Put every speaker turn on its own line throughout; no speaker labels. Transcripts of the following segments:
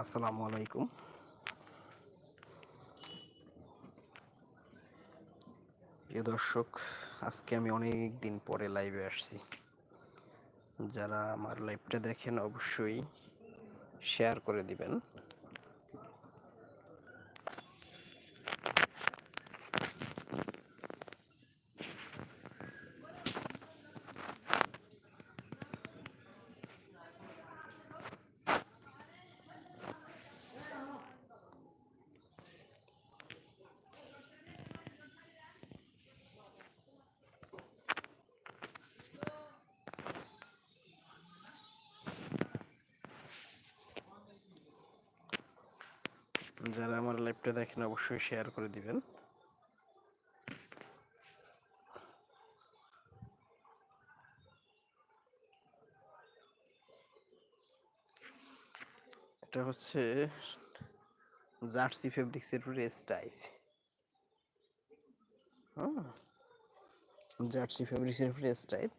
আসসালামু আলাইকুম। প্রিয় দর্শক, আজকে আমি অনেক দিন পরে লাইভে আসছি। যারা আমার লাইভটা দেখেন, অবশ্যই শেয়ার করে দিবেন যারা লাইভটা দেখেন, অবশ্যই শেয়ার করে দিবেন। এটা হচ্ছে জার্সি ফেব্রিক্সের রেস টাইপ। হ্যাঁ জার্সি ফেব্রিক্সের রেস টাইপ।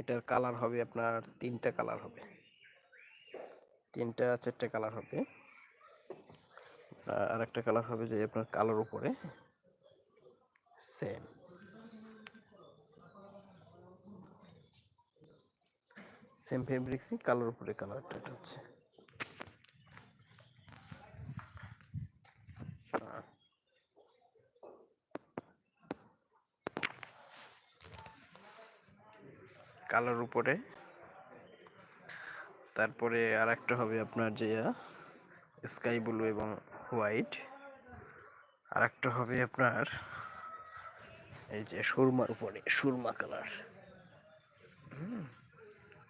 এটার কালার হবে আপনার তিনটা কালার হবে। তিনটা, চারটে কালার হবে। আর একটা কালার হবে যে আপনার কালোর উপরে। সেম সেম ফেব্রিক্সই কালোর উপরে কালারটা এটা হচ্ছে। কালোর উপরে। তারপরে আর একটা হবে আপনার যে স্কাই ব্লু এবং হোয়াইট আর একটা হবে আপনার এই যে সুরমার উপরে, সুরমা কালার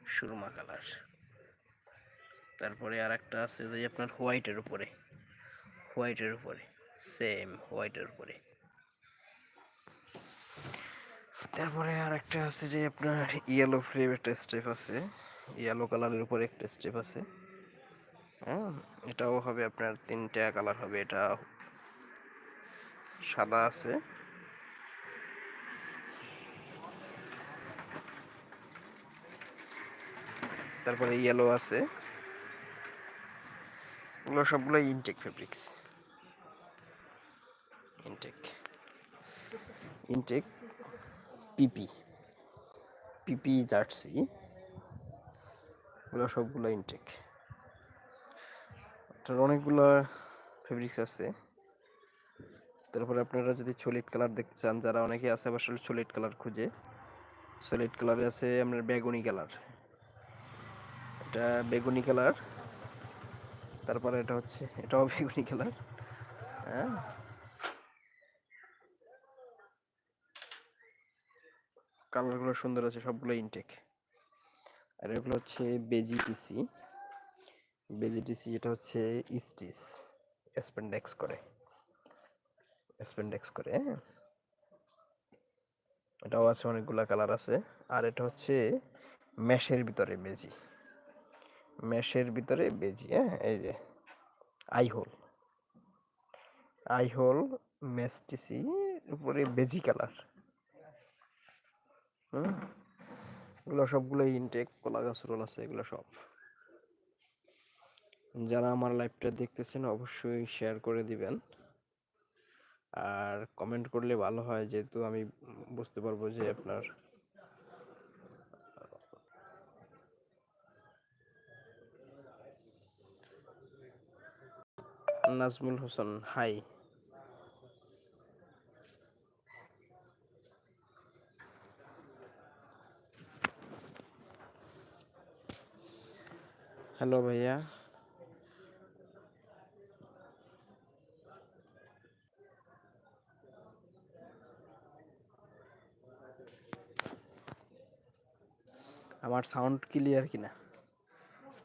সুরমা কালার তারপরে আর একটা আছে যে আপনার হোয়াইটের উপরে হোয়াইটের উপরে সেম হোয়াইটের উপরে। তারপরে আর একটা আছে যে আপনার ইয়েলো ফ্লেভ একটা স্টেপ আছে ইয়েলো কালারের উপরে একটা স্টেপ আছে। এটাও হবে আপনার তিনটা কালার হবে, এটা সাদা আছে। তারপরে ইয়েলো আছে। এগুলো সবগুলো intact fabrics intact intact PP PP jersey এগুলো সবগুলো ইনটেক এটার অনেকগুলো ফেব্রিক্স আছে। তারপরে আপনারা যদি সলিড কালার দেখতে চান, যারা অনেকে আছে আবার সলিড কালার খুঁজে। সলিড কালারে আছে আপনার বেগুনি কালার এটা বেগুনি কালার তারপরে এটা হচ্ছে, এটাও বেগুনি কালার হ্যাঁ। কালারগুলো সুন্দর আছে, সবগুলো ইনটেক আর এগুলো হচ্ছে বেজিটিসি বেজিটিসি যেটা হচ্ছে স্টিচ স্পেন্ডেক্স করে। স্পেন্ডেক্স করে হ্যাঁ? এটাও আছে, অনেকগুলা কালার আছে। আর এটা হচ্ছে ম্যাশের ভিতরে বেজি। ম্যাশের ভিতরে বেজি হ্যাঁ? এই যে আই হোল আই হোল ম্যাস্টিসি, উপরে বেজি কালার। হুম? এগুলো সবগুলো ইনটেক কলা গাছ রোল আছে, এগুলো সব। যারা আমার লাইভটা দেখতেছেন, অবশ্যই শেয়ার করে দিবেন। আর কমেন্ট করলে ভালো হয়, যেহেতু আমি বুঝতে পারব যে আপনার নাজমুল হোসেন হাই হ্যালো ভাইয়া। আমার সাউন্ড ক্লিয়ার কিনা?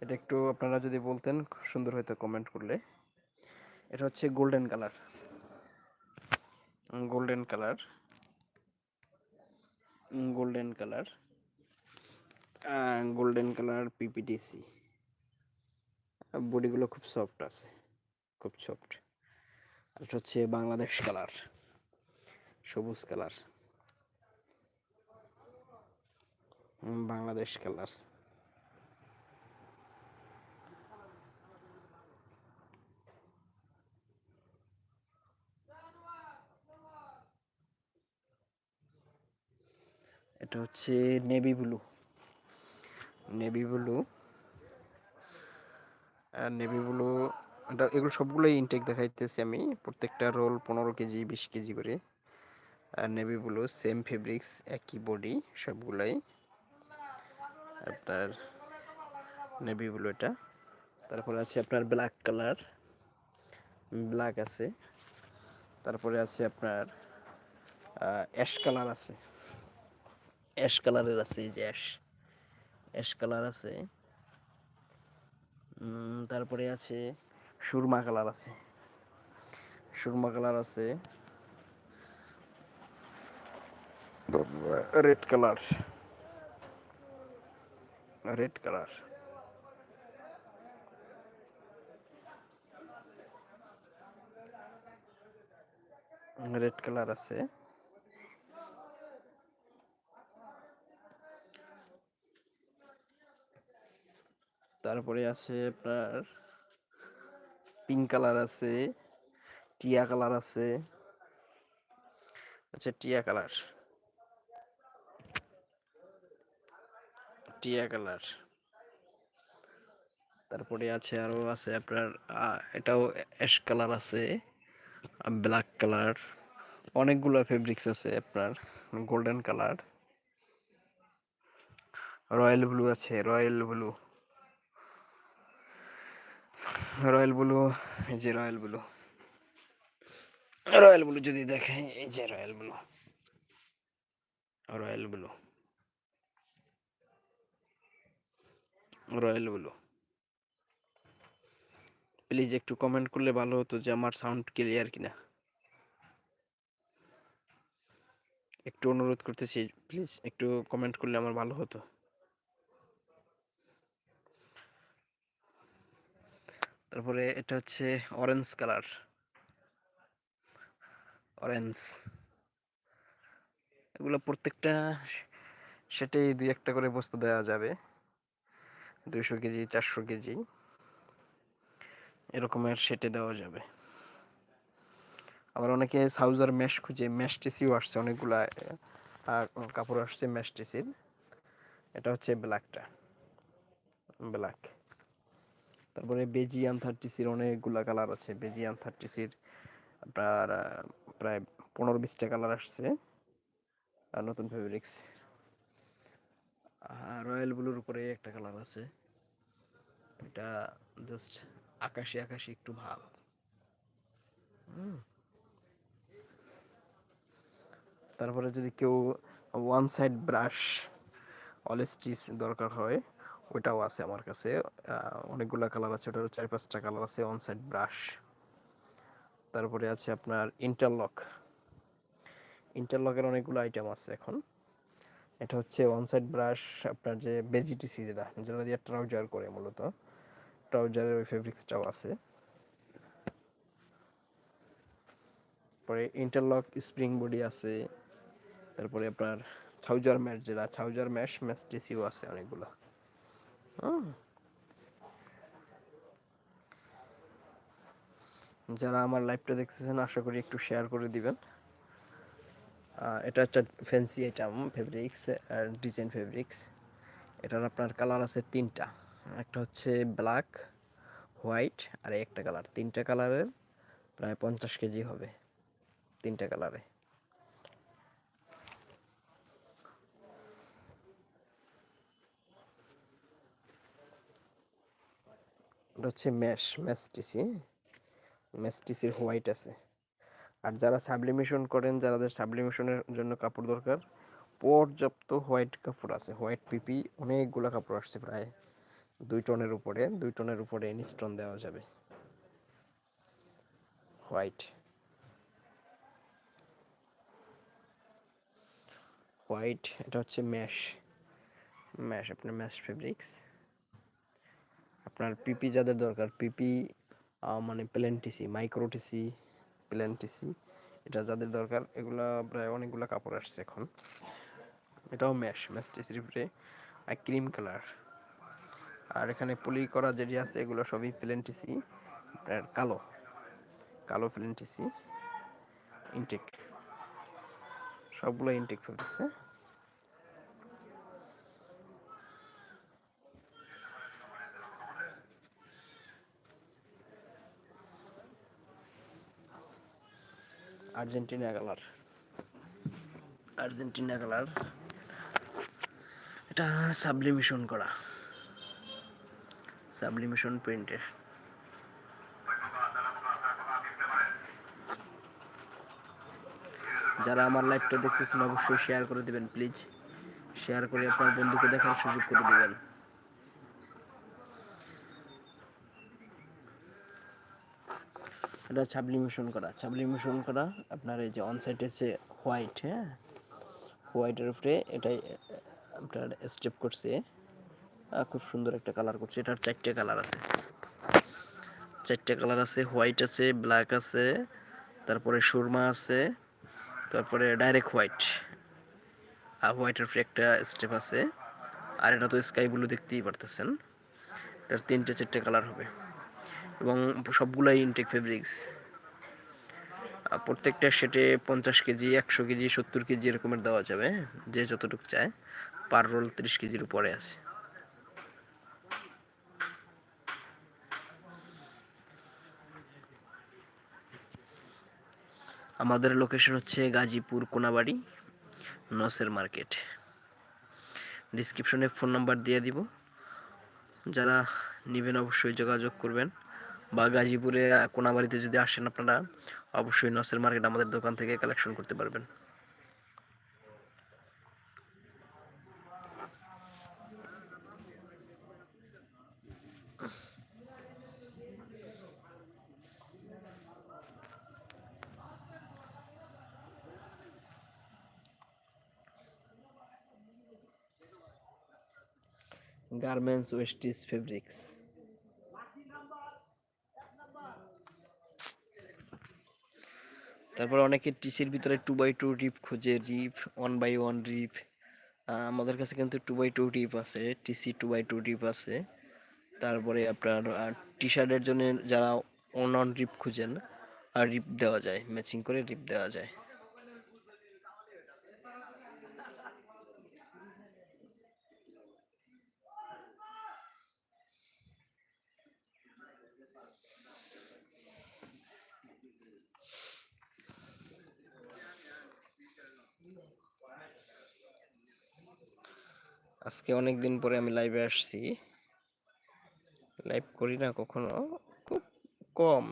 এটা একটু আপনারা যদি বলতেন, খুব সুন্দর হয়তো কমেন্ট করলে। এটা হচ্ছে golden colour golden colour golden colour golden colour PP TC বডিগুলো খুব সফট আছে। খুব সফট এটা হচ্ছে বাংলাদেশ কালার সবুজ কালার বাংলাদেশ কালার এটা হচ্ছে নেভি ব্লু। Navy blue. আর নেভি ব্লু, এটা এগুলো সবগুলোই ইনটেক দেখাইতেছি আমি। প্রত্যেকটা রোল পনেরো কেজি, বিশ কেজি করে। আর নেভি ব্লু সেম ফেব্রিক্স একই বডি সবগুলাই। আপনার নেভি ব্লু এটা। তারপরে আছে আপনার ব্ল্যাক কালার ব্ল্যাক আছে। তারপরে আছে আপনার অ্যাশ কালার আছে। অ্যাশ কালারের আছে এই যে অ্যাশ অ্যাশ কালার আছে। তারপরে আছে সুরমা কালার আছে। সুরমা কালার আছে। Red colour red colour. Red colour আছে। তারপরে আছে আপনার পিঙ্ক কালার আছে, টিয়া কালার আছে। আচ্ছা টিয়া কালার। টিয়া কালার। তারপরে আছে আরও আছে আপনার এটাও অ্যাশ কালার আছে ব্ল্যাক কালার। অনেকগুলো ফেব্রিক্স আছে আপনার, গোল্ডেন কালার। রয়্যাল ব্লু আছে, রয়্যাল ব্লু। রয়্যাল ব্লু, এই যে রয়্যাল ব্লু। রয়্যাল ব্লু যদি দেখাই এই যে royal blue. Royal blue. Royal blue. Please একটু কমেন্ট করলে ভালো হতো যে আমার সাউন্ড ক্লিয়ার কিনা। একটু অনুরোধ করতেছি প্লিজ একটু কমেন্ট করলে আমার ভালো হতো। তারপরে এটা হচ্ছে অরেঞ্জ কালার অরেঞ্জ এগুলো প্রত্যেকটা সেটাই দুই একটা করে বস্তু দেওয়া যাবে। দুইশো কেজি, চারশো কেজি। এরকমের সেটে দেওয়া যাবে। আবার অনেকে সাউজার ম্যাশ খুঁজে ম্যাশ টিসিও আসছে, অনেকগুলা কাপড় আসছে ম্যাশ টিসির এটা হচ্ছে ব্ল্যাকটা ব্ল্যাক তারপরে বেজিয়ান থার্টি সির অনেকগুলা কালার আছে। বেজিয়ান থার্টি সির আপনার প্রায় পনেরো বিশটা কালার আসছে। নতুন ফেব্রিক্স রয়্যাল ব্লুর উপরে একটা কালার আছে। এটা জাস্ট আকাশি আকাশি একটু ভাব। তারপরে যদি কেউ one side brush all stitch দরকার হয়, ওইটাও আছে আমার কাছে। অনেকগুলা কালার আছে, ওটারও চার পাঁচটা কালার আছে ওয়ান সাইড ব্রাশ তারপরে আছে আপনার ইন্টারলক ইন্টারলকের অনেকগুলো আইটেম আছে এখন। এটা হচ্ছে ওয়ান সাইড ব্রাশ আপনার যে বেজিটিসি যেটা যেটা দিয়ে ট্রাউজার করে মূলত। ট্রাউজারের ওই ফেব্রিক্সটাও আছে। পরে ইন্টারলক স্প্রিং বডি আছে। তারপরে আপনার ছাউজার ম্যাশ যেটা ছাউজার ম্যাশ ম্যাশ টিসিও আছে অনেকগুলো। যারা আমার লাইভটা দেখতেছেন, আশা করি একটু শেয়ার করে দিবেন। এটা একটা ফ্যান্সি আইটেম ফেব্রিক্স আর ডিজাইন ফেব্রিক্স এটার আপনার কালার আছে তিনটা। একটা হচ্ছে ব্ল্যাক হোয়াইট আর একটা কালার তিনটা কালারের প্রায় পঞ্চাশ কেজি হবে তিনটা কালারে এটা হচ্ছে ম্যাশ ম্যাশ টিসি ম্যাশ টিসির হোয়াইট আছে। আর যারা সাবলিমেশন করেন যাদের সাবলিমেশনের জন্য কাপড় দরকার, পর্যাপ্ত হোয়াইট কাপড় আছে। হোয়াইট পিপি অনেকগুলো কাপড় আসছে প্রায় দুই টনের উপরে। দুই টনের উপরে ইনস্টন দেওয়া যাবে। হোয়াইট হোয়াইট এটা হচ্ছে ম্যাশ ম্যাশ আপনার ম্যাশ ফেব্রিক্স আপনার পিপি যাদের দরকার পিপি মানে প্লেনটিসি মাইক্রোটিসি প্লেনটিসি এটা যাদের দরকার, এগুলো প্রায় অনেকগুলো কাপড় আসছে এখন। এটাও ম্যাশ ম্যাশ টিসির উপরে, আর ক্রিম কালার আর এখানে পলি করা যেটি আছে, এগুলো সবই প্লেনটিসি আর কালো কালো প্লেনটিসি ইনটেক সবগুলো intact fabrics Argentina colour. Argentina colour. এটা সাবলিমিশন করা। সাবলিমিশন প্রিন্টের। যারা আমার লাইভটা দেখতেছেন, অবশ্যই শেয়ার করে দিবেন প্লিজ শেয়ার করে আপনার বন্ধুকে দেখার সুযোগ করে দিবেন। এটা সাবলিমেশন করা। সাবলিমেশন করা, আপনার এই যে অন সাইড আছে হোয়াইট হ্যাঁ? হোয়াইটের উপরে এটাই আপনার স্টেপ করছে। খুব সুন্দর একটা কালার করছে। এটার চারটে কালার আছে। চারটে কালার আছে হোয়াইট আছে ব্ল্যাক আছে, তারপরে সুরমা আছে, তারপরে ডাইরেক্ট হোয়াইট আর হোয়াইটের উপরে একটা স্টেপ আছে। আর এটা তো স্কাই ব্লু দেখতেই পারতেছেন। এটার তিনটে, চারটে কালার হবে। এবং সবগুলাই ইনটেক ফেব্রিক্স প্রত্যেকটা সেটে পঞ্চাশ কেজি, একশো কেজি, সত্তর কেজি এরকমের দেওয়া যাবে? যে যতটুকু চায়। পার রোল তিরিশ কেজির উপরে আছে। আমাদের লোকেশন হচ্ছে গাজীপুর কোনাবাড়ি, নসের মার্কেট। ডিসক্রিপশনে ফোন নাম্বার দিয়ে দিব। যারা নেবেন অবশ্যই যোগাযোগ করবেন। বা গাজীপুরে কোনাবাড়িতে যদি আসেন আপনারা, অবশ্যই নসের মার্কেট আমাদের দোকান থেকে কালেকশন করতে পারবেন। Garments wastage fabrics. তারপর অনেকে টিসির ভিতরে টু বাই টু রিপ খুঁজে rib one by one rib আমাদের কাছে কিন্তু টু বাই টু রিপ আছে, TC two by two rib আছে। তারপরে আপনার টি শার্টের জন্য যারা অন অন রিপ খুঁজেন, আর রিপ দেওয়া যায় ম্যাচিং করে রিপ দেওয়া যায়। আজকে অনেক দিন পরে আমি লাইভে আসছি। লাইভ করি না কখনো, খুব কম।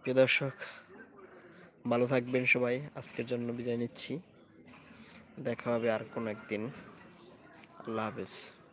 প্রিয় দর্শক, ভালো থাকবেন সবাই। আজকের জন্য বিদায় নিচ্ছি। দেখা হবে আর কোনো একদিন। আল্লাহ হাফেজ।